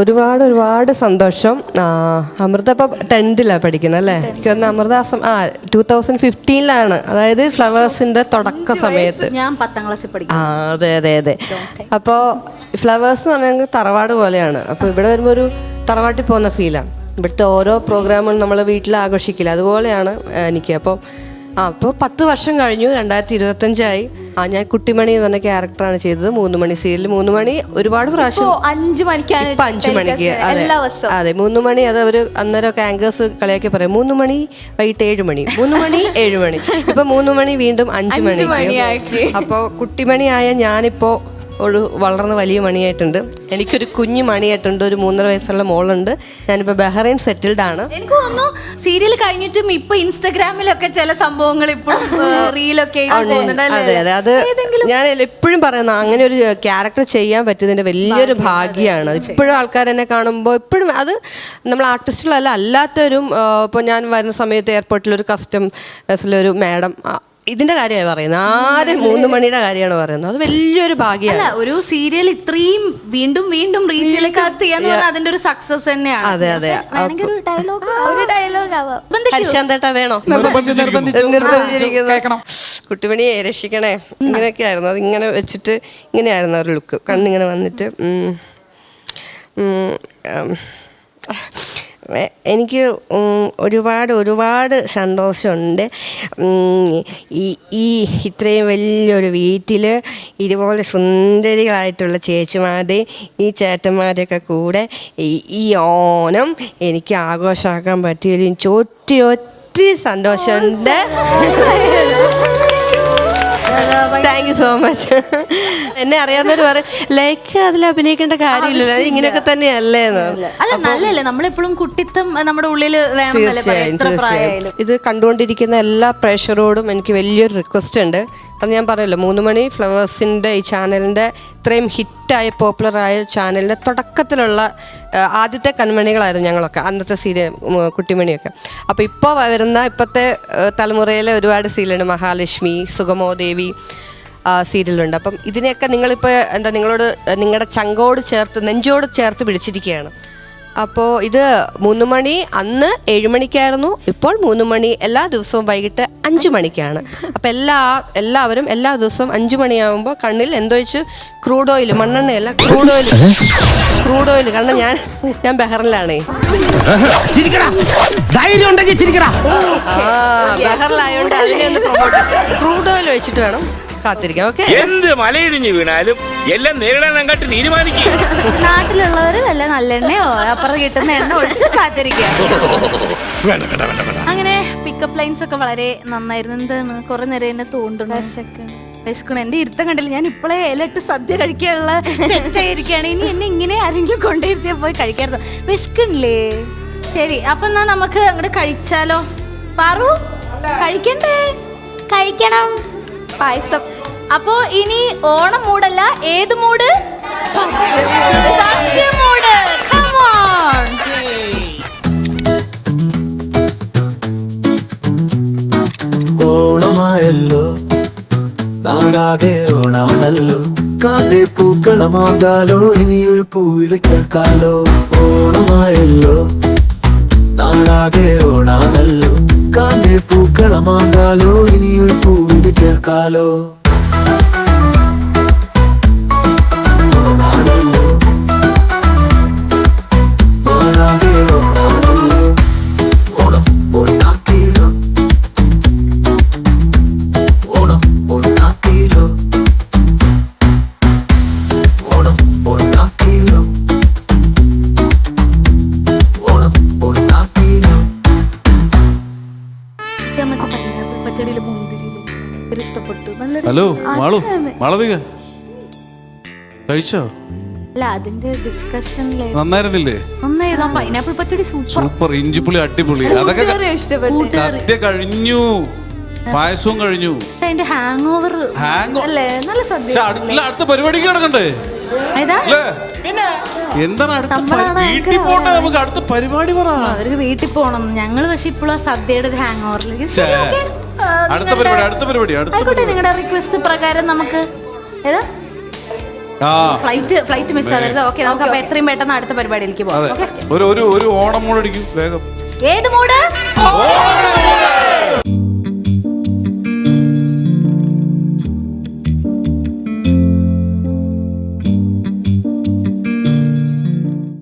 ഒരുപാട് ഒരുപാട് സന്തോഷം. അമൃത ഇപ്പം ടെൻത്തിലാണ് പഠിക്കുന്നത് അല്ലേ? എനിക്ക് തോന്നുന്നു അമൃത ആ ടൂ തൗസൻഡ് ഫിഫ്റ്റീനിലാണ് അതായത് ഫ്ലവേഴ്സിന്റെ തുടക്ക സമയത്ത്. ഞാൻ പത്താം ക്ലാസ്സിൽ പഠിക്കും ആ അതെ അതെ അതെ. അപ്പോൾ ഫ്ലവേഴ്സ് എന്ന് പറഞ്ഞാൽ തറവാട് പോലെയാണ്. അപ്പോൾ ഇവിടെ വരുമ്പോൾ ഒരു തറവാട്ടിൽ പോകുന്ന ഫീലാണ് ഇവിടുത്തെ ഓരോ പ്രോഗ്രാമും നമ്മൾ വീട്ടിൽ ആഘോഷിക്കില്ല. അതുപോലെയാണ് എനിക്ക്. അപ്പോൾ ആ അപ്പോൾ പത്ത് വർഷം കഴിഞ്ഞു. രണ്ടായിരത്തി ഇരുപത്തഞ്ചായി. ആ ഞാൻ കുട്ടിമണി എന്ന് പറഞ്ഞ ക്യാരക്ടറാണ് ചെയ്തത്. മൂന്ന് മണി സീരിയലിൽ മൂന്ന് മണി ഒരുപാട് പ്രാവശ്യം അഞ്ചു മണിക്കാണ് ഇപ്പൊ അഞ്ചു മണിക്ക്. അതെ. അതെ മൂന്ന് മണി അത് അവർ അന്നേരമൊക്കെ ആങ്കേഴ്സ് കളിയാക്കി പറയും മൂന്ന് മണി വൈകിട്ട് ഏഴ് മണി മൂന്ന് മണി ഏഴ് മണി. ഇപ്പൊ മൂന്ന് മണി വീണ്ടും അഞ്ചു മണി. അപ്പോൾ കുട്ടിമണിയായ ഞാനിപ്പോ ഒരു വളർന്ന വലിയ മണിയായിട്ടുണ്ട്. എനിക്കൊരു കുഞ്ഞു മണിയായിട്ടുണ്ട്. ഒരു മൂന്നര വയസ്സുള്ള മോളുണ്ട്. ഞാനിപ്പോൾ ബഹ്റൈൻ സെറ്റിൽഡ് ആണ്. എനിക്ക് തോന്നുന്നു സീരിയൽ കഴിഞ്ഞിട്ടും ഇപ്പൊ ഇൻസ്റ്റാഗ്രാമിലൊക്കെ ചില സംഭവങ്ങൾ ഇപ്പോൾ റീലൊക്കെ അതെ അതെ അത്. ഞാൻ എപ്പോഴും പറയുന്ന അങ്ങനെ ഒരു ക്യാരക്ടർ ചെയ്യാൻ പറ്റിയതിന്റെ വലിയൊരു ഭാഗ്യമാണ്. ഇപ്പോഴും ആൾക്കാർ എന്നെ കാണുമ്പോൾ എപ്പോഴും അത് നമ്മൾ ആർട്ടിസ്റ്റുകളല്ല അല്ലാത്തവരും ഇപ്പോൾ ഞാൻ വരുന്ന സമയത്ത് എയർപോർട്ടിൽ ഒരു കസ്റ്റംസിലൊരു മാഡം ഇതിന്റെ കാര്യമായി പറയുന്നത്. ആര് മൂന്ന് മണിയുടെ കാര്യമാണ് പറയുന്നത്. അത് വലിയൊരു ഭാഗ്യമാണ്. ഒരു സീരിയൽ ഇത്രയും വീണ്ടും വീണ്ടും റീടെലികാസ്റ്റ് കാസ്റ്റ് ചെയ്യാന്ന് പറഞ്ഞാൽ അതിന്റെ ഒരു സക്സസ് തന്നെയാണ്. അതെ, അതെ. ഹരിശാന്തേട്ട വേണോ? നിർബന്ധിച്ചിരിക്കുന്നു. കുട്ടിമണിയെ രക്ഷിക്കണേ. ഇങ്ങനെയൊക്കെ ആയിരുന്നു അത് ഇങ്ങനെ വെച്ചിട്ട് ഇങ്ങനെയായിരുന്നു ഒരു ലുക്ക് കണ്ണിങ്ങനെ വന്നിട്ട് എനിക്ക് ഒരുപാട് ഒരുപാട് സന്തോഷമുണ്ട്. ഈ ഈ ഇത്രയും വലിയൊരു വീട്ടിൽ ഇതുപോലെ സുന്ദരികളായിട്ടുള്ള ചേച്ചിമാരുടെയും ഈ ചേട്ടന്മാരൊക്കെ കൂടെ ഈ ഓണം എനിക്ക് ആഘോഷമാക്കാൻ എനിക്ക് ഒത്തിരി ഒത്തിരി സന്തോഷമുണ്ട്. താങ്ക് യു സോ മച്ച് എന്നെ അറിയാവുന്നവർ പറയും ലൈക്ക് അതിൽ അഭിനയിക്കേണ്ട കാര്യമില്ലല്ലോ. അത് ഇങ്ങനെയൊക്കെ തന്നെയല്ലേ അല്ല നല്ലല്ലേ നമ്മളെപ്പോഴും കുട്ടിത്തം നമ്മുടെ ഉള്ളിൽ ഇത് കണ്ടുകൊണ്ടിരിക്കുന്ന എല്ലാ പ്രേക്ഷകരോടും എനിക്ക് വലിയൊരു റിക്വസ്റ്റ് ഉണ്ട്. അപ്പം ഞാൻ പറയല്ലോ മൂന്ന് മണി ഫ്ലവേഴ്സിന്റെ ഈ ചാനലിന്റെ ഇത്രയും ഹിറ്റായ പോപ്പുലറായ ചാനലിന്റെ തുടക്കത്തിലുള്ള ആദ്യത്തെ കൺമണികളായിരുന്നു ഞങ്ങളൊക്കെ അന്നത്തെ സീരിയൽ കുട്ടിമണിയൊക്കെ. അപ്പോൾ ഇപ്പോൾ വരുന്ന ഇപ്പോഴത്തെ തലമുറയിലെ ഒരുപാട് സീരിയലുണ്ട്. മഹാലക്ഷ്മി സുഗമോദേവി സീരിയലുണ്ട്. അപ്പം ഇതിനെയൊക്കെ നിങ്ങളിപ്പോൾ എന്താ നിങ്ങളോട് നിങ്ങളുടെ ചങ്കോട് ചേർത്ത് നെഞ്ചോട് ചേർത്ത് പിടിച്ചിരിക്കുകയാണ്. അപ്പോൾ ഇത് മൂന്ന് മണി അന്ന് ഏഴ് മണിക്കായിരുന്നു. ഇപ്പോൾ മൂന്ന് മണി എല്ലാ ദിവസവും വൈകിട്ട് അഞ്ച് മണിക്കാണ്. അപ്പോൾ എല്ലാ എല്ലാവരും എല്ലാ ദിവസവും അഞ്ച് മണിയാകുമ്പോൾ കണ്ണിൽ എന്തോ വെച്ച് ക്രൂഡ് ഓയിൽ മണ്ണെണ്ണയല്ല ക്രൂഡ് ഓയിൽ ക്രൂഡ് ഓയിൽ കാരണം ഞാൻ ഞാൻ ബഹറിലാണേ. ആ ബഹറിലായതുകൊണ്ട് അതിനെ ഒന്ന് ക്രൂഡ് ഓയിൽ വെച്ചിട്ട് വേണം. കാത്തിരിക്കാം ഓക്കെ? എന്ത് മലയിടിഞ്ഞ് വീണാലും എല്ലാം നേരിടാൻ അങ്ങോട്ട് തീരുമാനിക്കും. നാട്ടിലുള്ളവര് വല്ല നല്ലെണ്ണയോ അപ്പുറം കിട്ടുന്ന എണ്ണ ഒഴിച്ച് കാത്തിരിക്കുക. വേണ്ട വേണ്ട വേണ്ട വേണ്ട. അങ്ങനെ പിക്കപ്പ് ലൈൻസ് ഒക്കെ വളരെ നന്നായിരുന്നു. എന്താണ്? കുറെ നേരം എന്നെ തോണ്ടുന്നു. വിശക്കണം എന്റെ ഇരുത്തം കണ്ടില്ല. ഞാൻ ഇപ്പോഴേ ഇലട്ട് സദ്യ കഴിക്കാനുള്ള സെറ്റായിരിക്കാണ് ഇനി എന്നെ ഇങ്ങനെ ആരെങ്കിലും കൊണ്ടുവരുത്തിയാ പോയി കഴിക്കാറുണ്ട് വിശക്കണില്ലേ ശരി അപ്പൊ എന്നാ നമുക്ക് അങ്ങോട്ട് കഴിച്ചാലോ? പാറു കഴിക്കണ്ടേ? കഴിക്കണം. പായസം. അപ്പോ ഇനി ഓണം മൂടല്ല. ഏത് മൂട്? സത്യമൂട്. ഓണമായല്ലോ. നാടാകെ ഓണമാണല്ലോ. കാതെ പൂക്കളമാകാലോ ഇനിയൊരു പൂവിൽ കേൾക്കാലോ ഓണമായല്ലോ. നാടാകെ ഓണാണല്ലോ കാതെ പൂക്കളമാകാലോ ഇനിയൊരു പൂവിൽ കേൾക്കാലോ നല്ലൊരു ഹലോ മാളു. മാളവിക. കഴിച്ചോ? അല്ല അതിന്റെ ഡിസ്കഷനിലെ നന്നായിരുന്നില്ലേ? നന്നായിരുന്നു. ആ പൈനാപ്പിൾ പച്ചടി സൂപ്പർ സൂപ്പർ ഇഞ്ചിപ്പുളി അടിപൊളി. അതൊക്കെ ഇഷ്ടപ്പെട്ടു. സദ്യ കഴിഞ്ഞു. പായസവും കഴിഞ്ഞു. അതിന്റെ ഹാങ് ഓവർ അല്ലേ? നല്ല പക്ഷെ സദ്യ അടുത്ത പരിപാടിക്ക് കിടക്കണ്ടേ? ഏതാ? അല്ലേ? എന്താണ് അടുത്ത നമ്മളാണ് പരി- വീട്ടിൽ anchor പോട്ടെ നമുക്ക് അടുത്ത പരിപാടി പറ. അവർക്ക് വീട്ടിൽ പോണം. ഞങ്ങൾ പക്ഷെ ഇപ്പോഴും ആ സദ്യയുടെ ഒരു ഹാങ് ഓവറിലേക്ക് ഛേ. അടുത്ത പരിപാടി അടുത്ത പരിപാടി ആയിക്കോട്ടെ നിങ്ങളുടെ റിക്വസ്റ്റ് പ്രകാരം നമുക്ക് ഏതാ? ആ. ഫ്ലൈറ്റ് ഫ്ലൈറ്റ് മിസ് ആവരുത് ഓക്കെ നമുക്ക് അപ്പൊ എത്രയും പെട്ടെന്ന് അടുത്ത പരിപാടിയിലേക്ക് പോകാം ഒരു ഒരു ഓണം ഓണം മൂടടിക്കും വേഗം. ഏത് മൂഡ്